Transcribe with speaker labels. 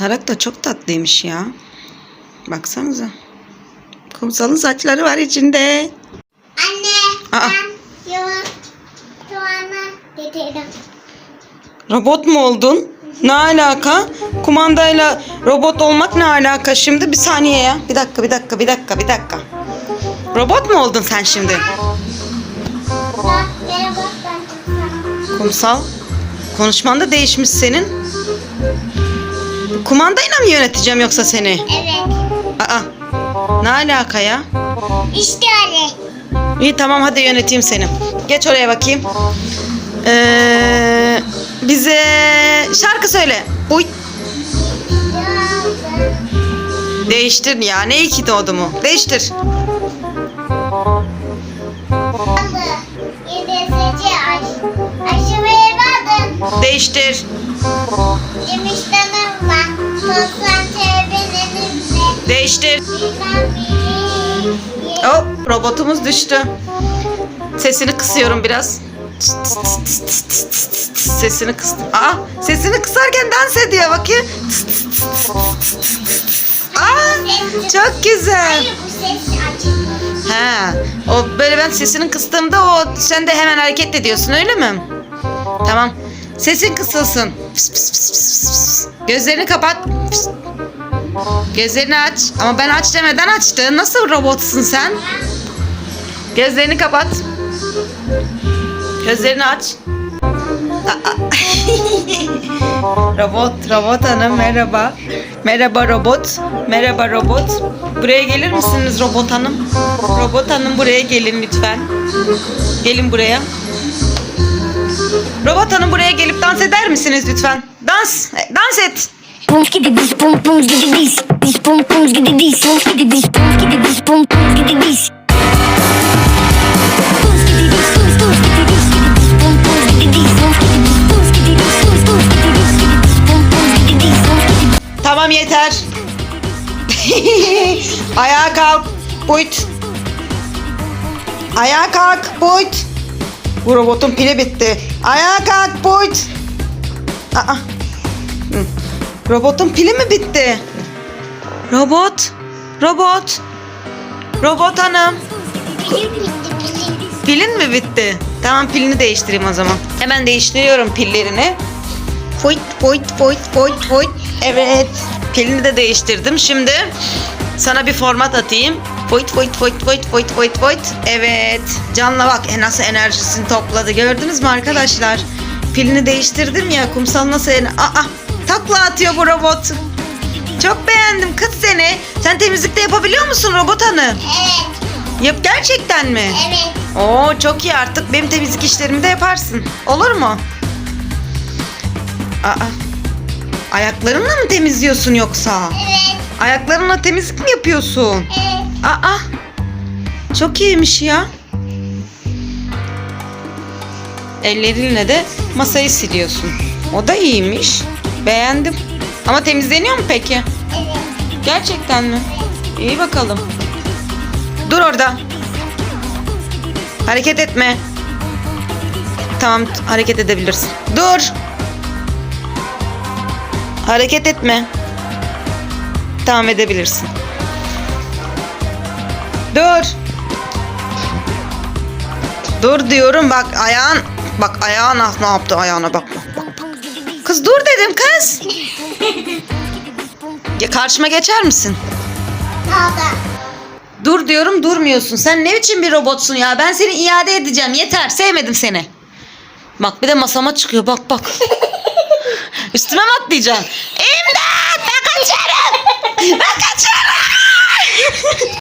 Speaker 1: Tarak da çok tatlıymış ya. Baksanıza. Kumsalın saçları var içinde.
Speaker 2: Anne
Speaker 1: Aa.
Speaker 2: ben yuva getirdim.
Speaker 1: Robot mu oldun? Ne alaka? Kumandayla robot olmak ne alaka şimdi? Bir saniye ya. Bir dakika, bir dakika, bir dakika, bir dakika. Robot mu oldun sen şimdi? Kumsal. Konuşman da değişmiş senin. Kumandayla mı yöneteceğim yoksa seni?
Speaker 2: Evet.
Speaker 1: Aa. Ne alaka ya?
Speaker 2: İşte öyle.
Speaker 1: İyi tamam hadi yöneteyim seni. Geç oraya bakayım. Ee, bize şarkı söyle. Uy. Değiştir ya. Ne iki doğdu mu? Değiştir. Değiştir.
Speaker 2: Yemişten
Speaker 1: Değiştir.
Speaker 2: Bilmem biri.
Speaker 1: Hop robotumuz düştü. Sesini kısıyorum biraz. Sesini kıstım. Aa, sesini kısarken dans ediyor bakayım. Aa, çok güzel. Ha, o böyle ben sesini kıstığımda o sen de hemen hareket ediyorsun öyle mi? Tamam. Sesin kısılsın. Pıs pıs pıs pıs pıs. Gözlerini kapat. Pıs. Gözlerini aç. Ama ben aç demeden açtın. Nasıl robotsun sen? Gözlerini kapat. Gözlerini aç. Robot, robot hanım merhaba. Merhaba robot. Merhaba robot. Buraya gelir misiniz robot hanım? Robot hanım buraya gelin lütfen. Gelin buraya. Robot hanım buraya gelip dans eder misiniz lütfen? Dans, e, dans et.
Speaker 3: Pum skidi dis pum pum skidi dis dis pum pum skidi dis pum skidi dis pum skidi dis pum pum skidi dis
Speaker 1: Tamam yeter. Ayağa kalk. Buyt. Ayağa kalk. Buyt. Bu robotun pili bitti. Ayağa kalk. Buyt. Aa. Robotun pili mi bitti? Robot. Robot. Robot hanım. Pilin mi bitti? Tamam pilini değiştireyim o zaman. Hemen değiştiriyorum pillerini. Foyt foyt foyt foyt foyt. Evet. Pilini de değiştirdim. Şimdi sana bir format atayım. Foyt foyt foyt foyt foyt foyt foyt. Evet. Canla bak e, nasıl enerjisini topladı. Gördünüz mü arkadaşlar? Pilini değiştirdim ya. Kumsal nasıl en... Aa, takla atıyor bu robot. Çok beğendim kız seni. Sen temizlikte yapabiliyor musun robot hanım?
Speaker 2: Evet.
Speaker 1: Yap gerçekten mi?
Speaker 2: Evet.
Speaker 1: Oo çok iyi artık benim temizlik işlerimi de yaparsın. Olur mu? Aa. Ayaklarınla mı temizliyorsun yoksa?
Speaker 2: Evet.
Speaker 1: Ayaklarınla temizlik mi yapıyorsun?
Speaker 2: Evet.
Speaker 1: Aa. Çok iyiymiş ya. Ellerinle de masayı siliyorsun. O da iyiymiş. Beğendim. Ama temizleniyor mu peki?
Speaker 2: Evet.
Speaker 1: Gerçekten mi? İyi bakalım. Dur orada. Hareket etme. Tamam hareket edebilirsin. Dur. Hareket etme. Tamam edebilirsin. Dur. Dur diyorum bak ayağın bak ayağın ah ne yaptı ayağına bak bak bak. Kız dur dedim kız. Ya karşıma geçer misin? Dur diyorum durmuyorsun. Sen ne biçim bir robotsun ya? Ben seni iade edeceğim. Yeter. Sevmedim seni. Bak bir de masama çıkıyor. Bak bak. Üstüme mi atlayacaksın? İmdat! Ben kaçarım! Ben kaçarım!